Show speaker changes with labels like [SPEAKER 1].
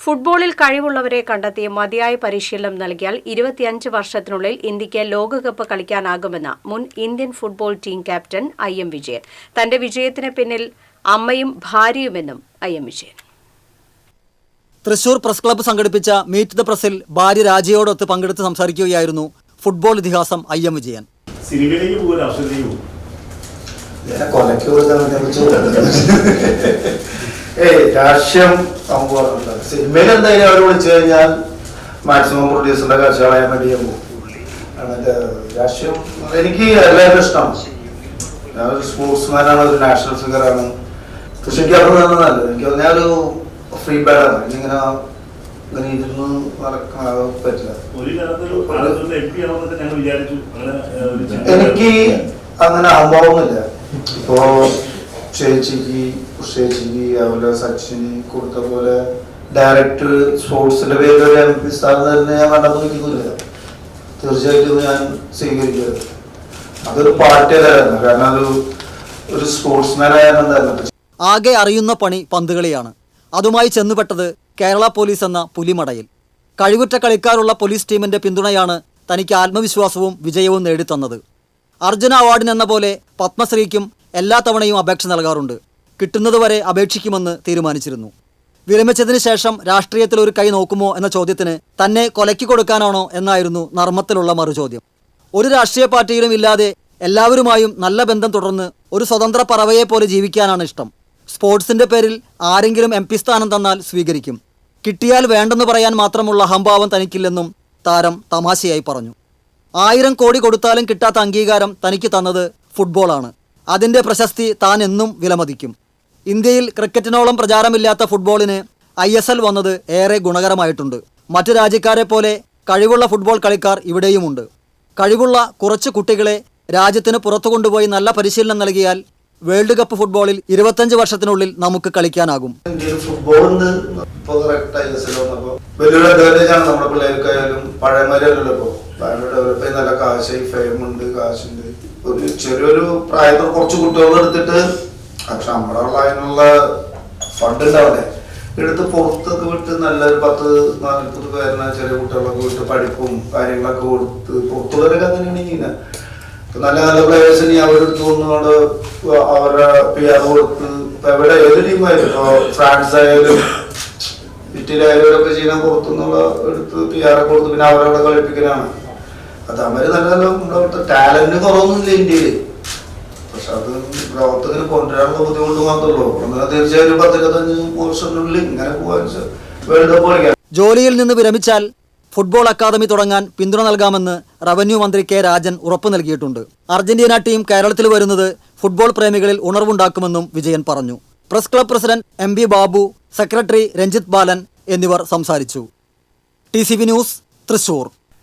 [SPEAKER 1] ഫുട്ബോളിൽ കഴിവുള്ളവരെ കണ്ടെത്തി മതിയായ പരിശീലനം നൽകിയാൽ ഇരുപത്തിയഞ്ച് വർഷത്തിനുള്ളിൽ ഇന്ത്യയ്ക്ക് ലോകകപ്പ് കളിക്കാനാകുമെന്ന് മുൻ Indian football team captain I M Vijayan. തന്റെ വിജയത്തിന് പിന്നിൽ അമ്മയും ഭാര്യയുമെന്നും I M Vijayan.
[SPEAKER 2] Thrissur press club സംഘടിപ്പിച്ച മീറ്റ് ദ പ്രസിൽ ഭാര്യ രാജയോടൊത്ത് പങ്കെടുത്ത് സംസാരിക്കുകയായിരുന്നു ഫുട്ബോൾ ഇതിഹാസം ഐ എം വിജയൻ.
[SPEAKER 3] സിനിമയിലേക്ക് പോകും രാഷ്ട്രീയത്തിലേക്ക് പോകും
[SPEAKER 4] ഇതിനെ കൊലക്ക് കൊടുക്കാൻ ഏയ് രാഷ്ട്രീയം സിനിമയിൽ എന്തായാലും അവർ വിളിച്ചു കഴിഞ്ഞാൽ മാക്സിമം പ്രൊഡ്യൂസറിന്റെ പോകും മറ്റേ രാഷ്ട്രീയം എനിക്ക് എല്ലാവരും ഇഷ്ടമാണ് ഞാൻ ഒരു സ്പോർട്സ്മാനാണ് ഒരു നാഷണൽ ഫിഗറാണ് പക്ഷെ എനിക്ക് അത് നല്ലതല്ല എനിക്ക് ഞാനൊരു ഫ്രീ ബാഡാണ് എനിക്കിങ്ങനെ ഇങ്ങനെ ഇരുന്ന് നടക്കാൻ പറ്റില്ല. എനിക്ക് അങ്ങനെ അനുഭവമൊന്നുമില്ല ഇപ്പോ ചേച്ചിക്ക് ചേച്ചിക്ക് അതുപോലെ സച്ചിന് കൊടുത്ത പോലെ ഡയറക്ടർ സ്പോർട്സിന്റെ പേരിൽ ഒരു എം പി സ്ഥാനം തന്നെ ഞാൻ കണ്ടെന്ന് വയ്ക്കുന്നില്ല തീർച്ചയായിട്ടും ഞാൻ സ്വീകരിക്കരുത് അതൊരു പാർട്ടിയല്ലായിരുന്നു കാരണം അത് ഒരു തന്നെ.
[SPEAKER 2] ആകെ അറിയുന്ന പണി പന്തുകളിയാണ്. അതുമായി ചെന്നുപെട്ടത് കേരള പോലീസ് എന്ന പുലിമടയിൽ. കഴിവുറ്റ കളിക്കാരുള്ള പോലീസ് ടീമിന്റെ പിന്തുണയാണ് തനിക്ക് ആത്മവിശ്വാസവും വിജയവും നേടിത്തന്നത്. അർജുന അവാർഡിനെന്ന പോലെ പത്മശ്രീക്കും എല്ലാ തവണയും അപേക്ഷ നൽകാറുണ്ട്. കിട്ടുന്നതുവരെ അപേക്ഷിക്കുമെന്ന് തീരുമാനിച്ചിരുന്നു. വിരമിച്ചതിന് ശേഷം രാഷ്ട്രീയത്തിൽ ഒരു കൈ നോക്കുമോ എന്ന ചോദ്യത്തിന് തന്നെ കൊലയ്ക്ക് കൊടുക്കാനാണോ എന്നായിരുന്നു നർമ്മത്തിലുള്ള മറുചോദ്യം. ഒരു രാഷ്ട്രീയ പാർട്ടിയിലും ഇല്ലാതെ എല്ലാവരുമായും നല്ല ബന്ധം തുടർന്ന് ഒരു സ്വതന്ത്ര പറവയെ പോലെ ജീവിക്കാനാണ് ഇഷ്ടം. സ്പോർട്സിന്റെ പേരിൽ ആരെങ്കിലും എം പി സ്ഥാനം തന്നാൽ സ്വീകരിക്കും. കിട്ടിയാൽ വേണ്ടെന്ന് പറയാൻ മാത്രമുള്ള അഹംഭാവം തനിക്കില്ലെന്നും താരം തമാശയായി പറഞ്ഞു. ആയിരം കോടി കൊടുത്താലും കിട്ടാത്ത അംഗീകാരം തനിക്ക് തന്നത് ഫുട്ബോളാണ്. അതിന്റെ പ്രശസ്തി താൻ എന്നും വിലമതിക്കും. ഇന്ത്യയിൽ ക്രിക്കറ്റിനോളം പ്രചാരമില്ലാത്ത ഫുട്ബോളിന് ഐ എസ് എൽ വന്നത് ഏറെ ഗുണകരമായിട്ടുണ്ട്. മറ്റു രാജ്യക്കാരെ പോലെ കഴിവുള്ള ഫുട്ബോൾ കളിക്കാർ ഇവിടെയുമുണ്ട്. കഴിവുള്ള കുറച്ച് കുട്ടികളെ രാജ്യത്തിന് പുറത്തു കൊണ്ടുപോയി നല്ല പരിശീലനം നൽകിയാൽ വേൾഡ് കപ്പ് ഫുട്ബോളിൽ ഇരുപത്തഞ്ച് വർഷത്തിനുള്ളിൽ നമുക്ക് കളിക്കാനാകും.
[SPEAKER 4] വലിയൊരു ആണ് നമ്മുടെ ഡെവലപ്പ് നല്ല കാശുണ്ട്. ഒരു ചെറിയൊരു പ്രായത്തിൽ കുറച്ച് കുട്ടികൾ എടുത്തിട്ട് പക്ഷെ നമ്മുടെ ഉള്ള അതിനുള്ള ഫണ്ട് ഉണ്ടാവില്ലേ എടുത്ത് പുറത്തൊക്കെ വിട്ട് നല്ലൊരു പത്ത് നാൽപ്പത് പേരിനെ ചെറിയ കുട്ടികളൊക്കെ വിട്ട് പഠിപ്പും കാര്യങ്ങളൊക്കെ കൊടുത്ത് പുറത്തുള്ളവരൊക്കെ അങ്ങനെയാണ് ഇങ്ങനെ നല്ല നല്ല പ്ലേയേഴ്സിന് അവരെടുത്ത് കൊണ്ടുകൊണ്ട് അവരുടെ പി ആർ കൊടുത്ത് ഇപ്പൊ എവിടെ ഏത് ടീമായാലും ഇപ്പൊ ഫ്രാൻസ് ആയാലും ഇറ്റലി ആയാലും ഒക്കെ ചെയ്യാൻ പുറത്തുനിന്നുള്ള എടുത്ത് പി ആർ കൊടുത്ത് പിന്നെ അവരവിടെ കളിപ്പിക്കലാണ്. അത് അവർ നല്ല നല്ല ടാലന്റ് കുറവൊന്നുമില്ല ഇന്ത്യയിൽ. പക്ഷെ അത് പ്രവർത്തകന് കൊണ്ടുവരാനുള്ള ബുദ്ധിമുട്ട് മാത്രമല്ലോ അങ്ങനെ തീർച്ചയായും പത്തിരുപത്തഞ്ച് വർഷത്തിനുള്ളിൽ ഇങ്ങനെ പോകാൻ വേൾഡ് കപ്പ് കളിക്കാം
[SPEAKER 2] ജോലിയിൽ നിന്ന് വിരമിച്ചാൽ ഫുട്ബോൾ അക്കാദമി തുടങ്ങാൻ പിന്തുണ നൽകാമെന്ന് റവന്യൂ മന്ത്രി കെ രാജൻ ഉറപ്പു നൽകിയിട്ടുണ്ട്. അർജന്റീന ടീം കേരളത്തിൽ വരുന്നത് ഫുട്ബോൾ പ്രേമികളിൽ ഉണർവുണ്ടാക്കുമെന്നും വിജയൻ പറഞ്ഞു. Press club president M B Babu secretary Ranjith Balan എന്നിവർ സംസാരിച്ചു. T news Thrissur.